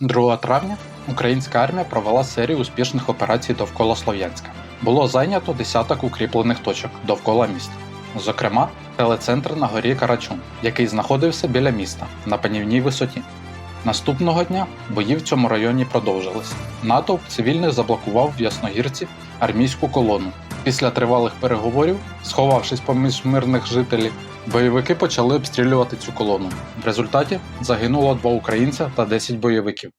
2 травня українська армія провела серію успішних операцій довкола Слов'янська. Було зайнято десяток укріплених точок довкола міста. Зокрема, телецентр на горі Карачун, який знаходився біля міста на панівній висоті. Наступного дня бої в цьому районі продовжились. Натовп цивільних заблокував в Ясногірці армійську колону. Після тривалих переговорів, сховавшись поміж мирних жителів, бойовики почали обстрілювати цю колону. В результаті загинуло два українця та 10 бойовиків.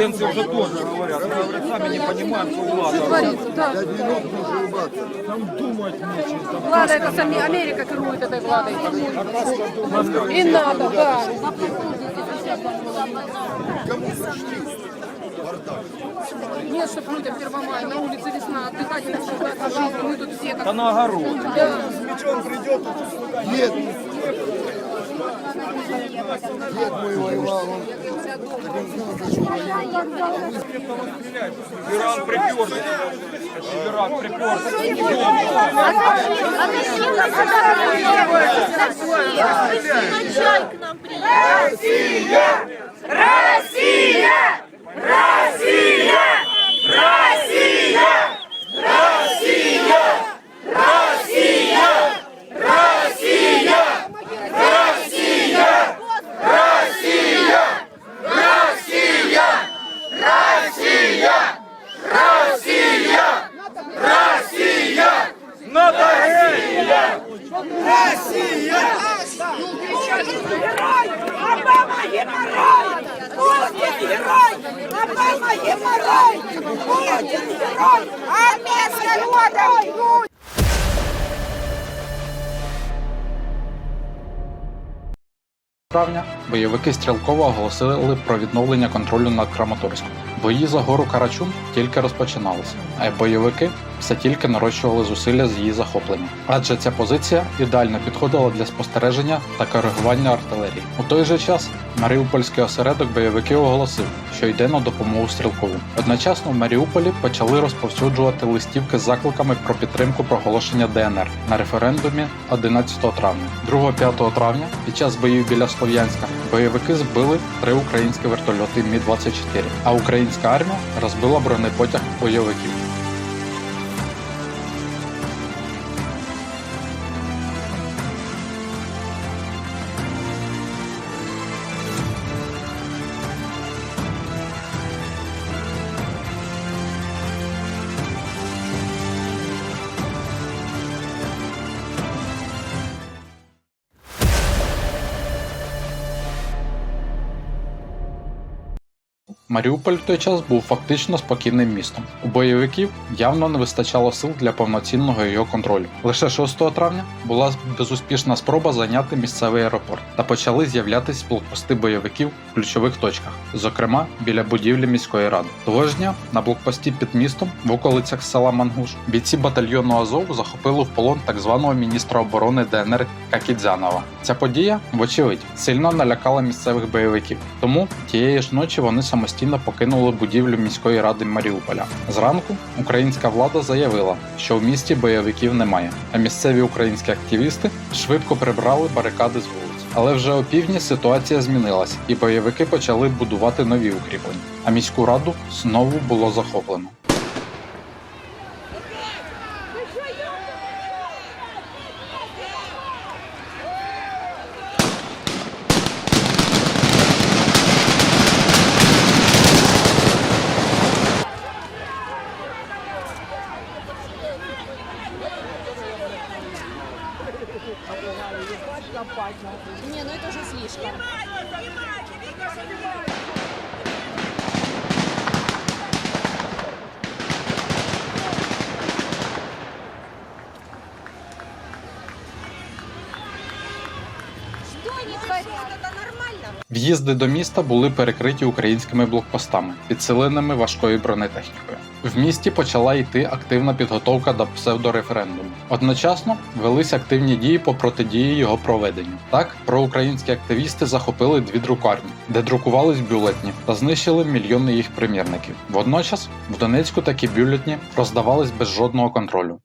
тенденции уже тоже говорят. Они сами не понимают, ну, что влада. творится, да. Там думать нечего. Влада, это сами Америка керует этой владой. И надо, да. Кому бардак? Нет, чтобы людям Первомай, на улице весна, отдыхать, наслаждаться жизнью. Мы тут все как... Да на огород. Да. Придет, а тут Нет. Дед мой воевал, он Иран приперся. Иран приперся. Обама травня бойовики стрілково оголосили про відновлення контролю над Краматорськом. Бої за гору Карачун тільки розпочиналися, а бойовики все тільки нарощували зусилля з її захоплення, адже ця позиція ідеально підходила для спостереження та коригування артилерії. У той же час Маріупольський осередок бойовиків оголосив, що йде на допомогу стрілкову. Одночасно в Маріуполі почали розповсюджувати листівки з закликами про підтримку проголошення ДНР на референдумі 11 травня. 2-5 травня під час боїв біля Слов'янська бойовики збили три українські вертольоти Мі-24, а українська армія розбила бронепотяг бойовиків. Маріуполь в той час був фактично спокійним містом. У бойовиків явно не вистачало сил для повноцінного його контролю. Лише 6 травня була безуспішна спроба зайняти місцевий аеропорт та почали з'являтися блокпости бойовиків в ключових точках, зокрема біля будівлі міської ради. Того ж дня на блокпості під містом в околицях села Мангуш бійці батальйону Азов захопили в полон так званого міністра оборони ДНР Какідзянова. Ця подія, вочевидь, сильно налякала місцевих бойовиків. Тому тієї ж ночі вони самостійно самостійно покинули будівлю міської ради Маріуполя. Зранку українська влада заявила, що в місті бойовиків немає, а місцеві українські активісти швидко прибрали барикади з вулиць. Але вже опівдні ситуація змінилась, і бойовики почали будувати нові укріплення. А міську раду знову було захоплено. В'їзди до міста були перекриті українськими блокпостами, підсиленими важкою бронетехнікою. В місті почала йти активна підготовка до псевдореферендуму. Одночасно велись активні дії по протидії його проведенню. Так, проукраїнські активісти захопили дві друкарні, де друкувались бюлетні та знищили мільйони їх примірників. Водночас в Донецьку такі бюлетні роздавались без жодного контролю.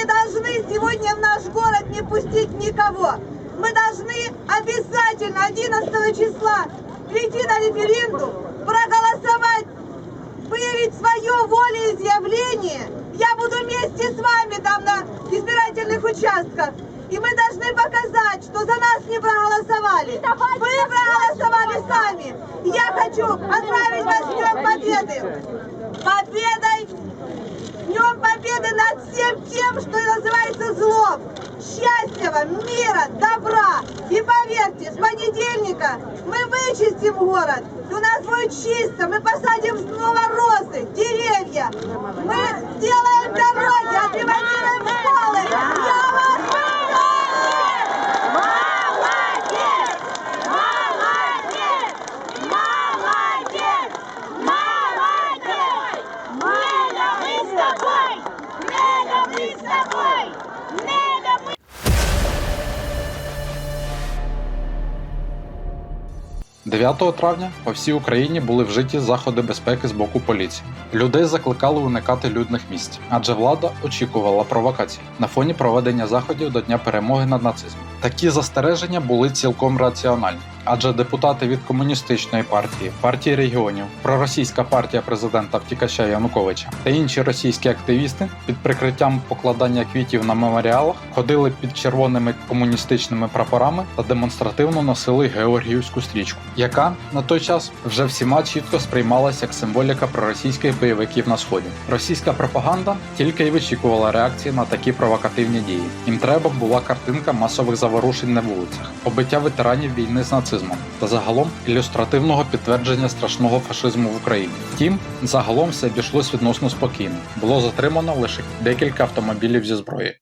Не должны сегодня в наш город не пустить никого. Мы должны обязательно 11 числа прийти на референдум, проголосовать, выявить свое волеизъявление. Я буду вместе с вами там на избирательных участках. И мы должны показать, что за нас не проголосовали. Вы проголосовали сами. Я хочу отправить вас Днем Победы. Победой Днем Победы над всем тем, что называется злом. Счастья вам, мира, добра. И поверьте, с понедельника мы вычистим город. И у нас будет чисто. Мы посадим снова розы, деревья. Мы сделаем 9 травня по всій Україні були вжиті заходи безпеки з боку поліції. Людей закликали уникати людних місць, адже влада очікувала провокацій на фоні проведення заходів до Дня перемоги над нацизмом. Такі застереження були цілком раціональні, адже депутати від комуністичної партії, партії регіонів, проросійська партія президента втікача Януковича та інші російські активісти під прикриттям покладання квітів на меморіалах ходили під червоними комуністичними прапорами та демонстративно носили георгіївську стрічку, яка на той час вже всіма чітко сприймалася як символіка проросійських бойовиків на сході. Російська пропаганда тільки й вичікувала реакції на такі провокативні дії. Їм треба була картинка масових заворушень на вулицях, побиття ветеранів війни з нацизмом та загалом ілюстративного підтвердження страшного фашизму в Україні. Втім, загалом все обійшлось відносно спокійно. Було затримано лише декілька автомобілів зі зброєю.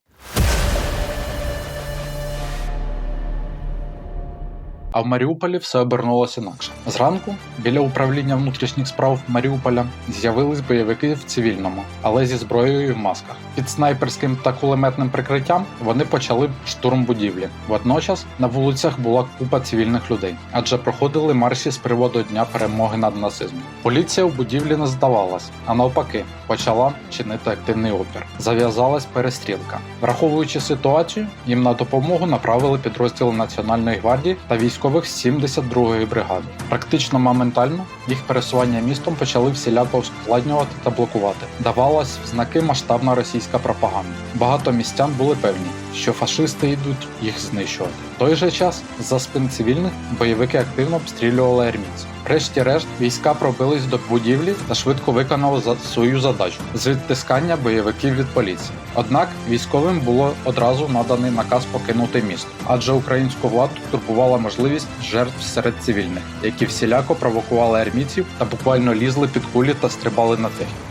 А в Маріуполі все обернулося інакше. Зранку біля управління внутрішніх справ Маріуполя з'явились бойовики в цивільному, але зі зброєю і в масках. Під снайперським та кулеметним прикриттям вони почали штурм будівлі. Водночас на вулицях була купа цивільних людей, адже проходили марші з приводу дня перемоги над нацизмом. Поліція в будівлі не здавалась, а навпаки, почала чинити активний опір. Зав'язалась перестрілка. Враховуючи ситуацію, їм на допомогу направили підрозділи Національної гвардії та військових з 72-ї бригади. Практично моментально їх пересування містом почали всіляко ускладнювати та блокувати. Давалась в знаки масштабна російська пропаганда. Багато містян були певні, що фашисти йдуть їх знищувати. В той же час, за спин цивільних, бойовики активно обстрілювали армійців. Врешті-решт, війська пробились до будівлі та швидко виконали за свою задачу з відтискання бойовиків від поліції. Однак військовим було одразу наданий наказ покинути місто, адже українську владу турбувала можливість жертв серед цивільних, які всіляко провокували армійців та буквально лізли під кулі та стрибали на техніку.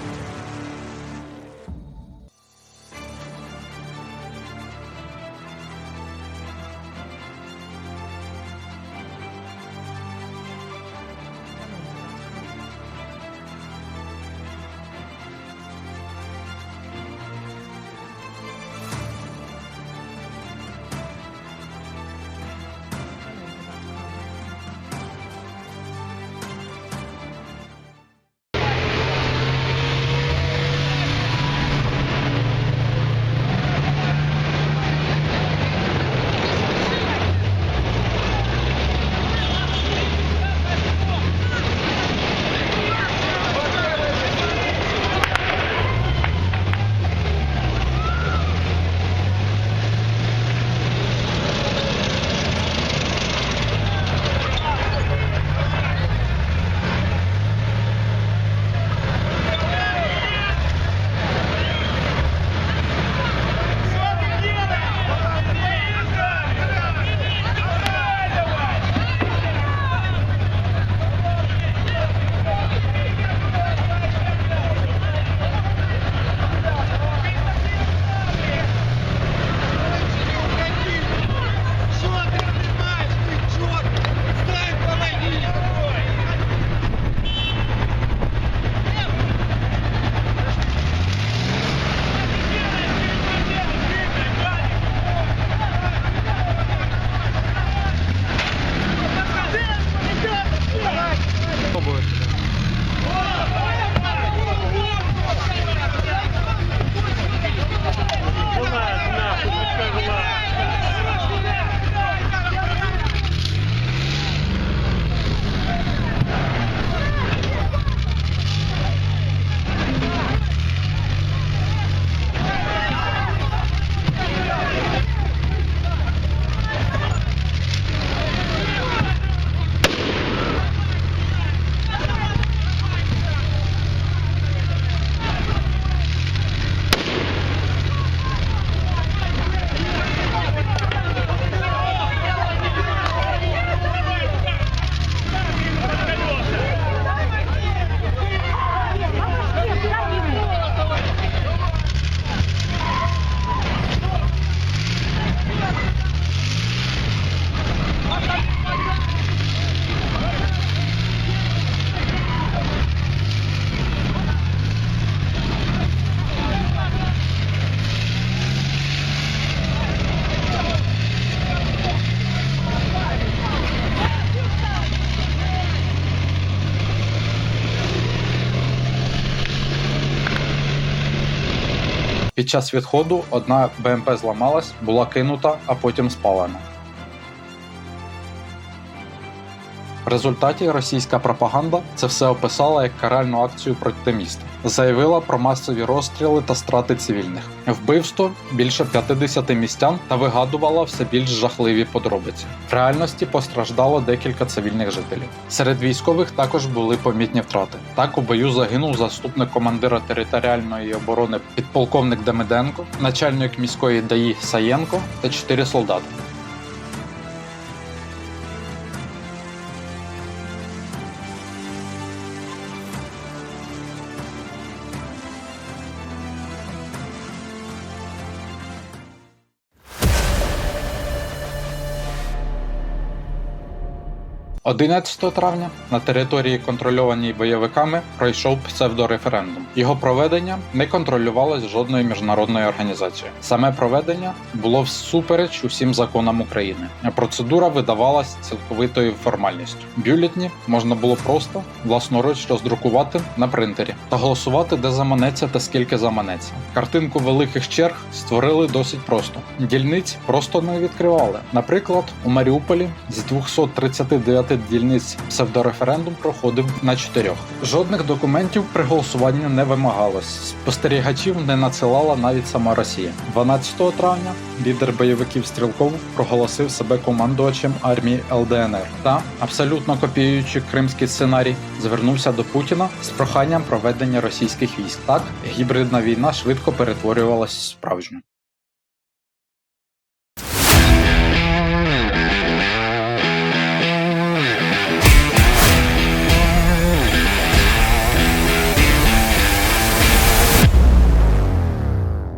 Під час відходу одна БМП зламалась, була кинута, а потім спалена. В результаті російська пропаганда це все описала як каральну акцію проти міста. Заявила про масові розстріли та страти цивільних, вбивство більше 50 містян та вигадувала все більш жахливі подробиці. В реальності постраждало декілька цивільних жителів. Серед військових також були помітні втрати. Так у бою загинув заступник командира територіальної оборони підполковник Демиденко, начальник міської ДАІ Саєнко та чотири солдати. – 11 травня на території, контрольованій бойовиками, пройшов псевдореферендум. Його проведення не контролювалось жодною міжнародною організацією. Саме проведення було всупереч усім законам України. Процедура видавалась цілковитою формальністю. Бюлетні можна було просто власноруч роздрукувати на принтері та голосувати, де заманеться та скільки заманеться. Картинку великих черг створили досить просто. Дільниць просто не відкривали. Наприклад, у Маріуполі з 239 дільниць псевдореферендум проходив на чотирьох. Жодних документів при голосуванні не вимагалось. Спостерігачів не надсилала навіть сама Росія. 12 травня лідер бойовиків Стрілков проголосив себе командувачем армії ЛДНР та, абсолютно копіюючи кримський сценарій, звернувся до Путіна з проханням проведення російських військ. Так гібридна війна швидко перетворювалась в справжню.